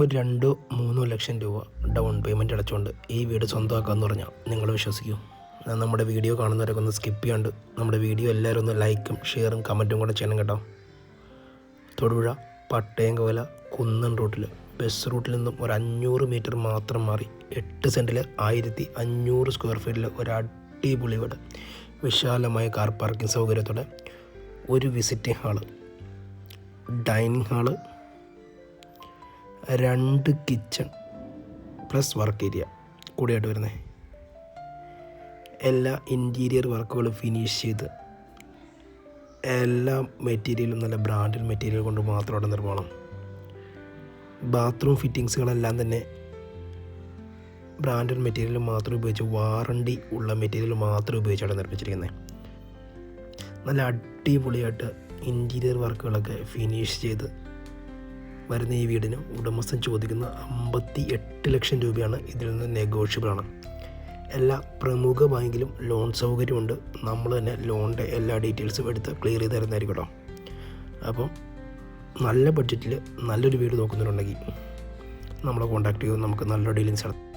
ഒരു രണ്ടോ മൂന്നോ ലക്ഷം രൂപ ഡൗൺ പേയ്മെന്റ് അടച്ചുകൊണ്ട് ഈ വീട് സ്വന്തമാക്കാമെന്ന് പറഞ്ഞാൽ നിങ്ങൾ വിശ്വസിക്കും. നമ്മുടെ വീഡിയോ കാണുന്നവരൊക്കെ ഒന്ന് സ്കിപ്പ് ചെയ്യാണ്ട് നമ്മുടെ വീഡിയോ എല്ലാവരും ഒന്ന് ലൈക്കും ഷെയറും കമന്റും കൂടെ ചെയ്യണം കേട്ടോ. തൊടുപുഴ പട്ടയംകോല കുന്നൻ റൂട്ടിൽ ബസ് റൂട്ടിൽ നിന്നും ഒരു അഞ്ഞൂറ് മീറ്റർ മാത്രം മാറി എട്ട് സെന്റിൽ ആയിരത്തി അഞ്ഞൂറ് സ്ക്വയർ ഫീറ്റിൽ ഒരു അടിപൊളി വീട്. വിശാലമായ കാർ പാർക്കിംഗ് സൗകര്യത്തോടെ ഒരു വിസിറ്റിംഗ് ഹാൾ ഡൈനിങ് ഹാൾ രണ്ട് കിച്ചൺ പ്ലസ് വർക്ക് ഏരിയ കൂടിയായിട്ട് വരുന്നത് എല്ലാ ഇന്റീരിയർ വർക്കുകളും ഫിനിഷ് ചെയ്ത് എല്ലാ മെറ്റീരിയലും നല്ല ബ്രാൻഡഡ് മെറ്റീരിയൽ കൊണ്ട് മാത്രമാണ് നിർമ്മാണം. ബാത്റൂം ഫിറ്റിങ്സുകളെല്ലാം തന്നെ ബ്രാൻഡഡ് മെറ്റീരിയൽ മാത്രം ഉപയോഗിച്ച് വാറണ്ടി ഉള്ള മെറ്റീരിയൽ മാത്രം ഉപയോഗിച്ചാണ് നിർമ്മിച്ചിരിക്കുന്നത് നല്ല അടിപൊളിയായിട്ട് ഇന്റീരിയർ വർക്കുകളൊക്കെ ഫിനിഷ് ചെയ്ത് വരുന്ന ഈ വീടിന് ഉടമസ്ഥൻ ചോദിക്കുന്ന അമ്പത്തി എട്ട് ലക്ഷം രൂപയാണ് ഇതിൽ നിന്ന് നെഗോഷ്യബിളാണ് എല്ലാ പ്രമുഖ ബാങ്കിലും ലോൺ സൗകര്യമുണ്ട്. നമ്മൾ തന്നെ ലോണിന്റെ എല്ലാ ഡീറ്റെയിൽസും എടുത്ത് ക്ലിയർ ചെയ്ത് തരുന്നതായിരിക്കും കേട്ടോ അപ്പം നല്ല ബഡ്ജറ്റിൽ നല്ലൊരു വീട് നോക്കുന്നുണ്ടെങ്കിൽ നമ്മളെ കോൺടാക്ട് ചെയ്ത് നമുക്ക് നല്ല ഡീലിങ്സ് നടത്താം.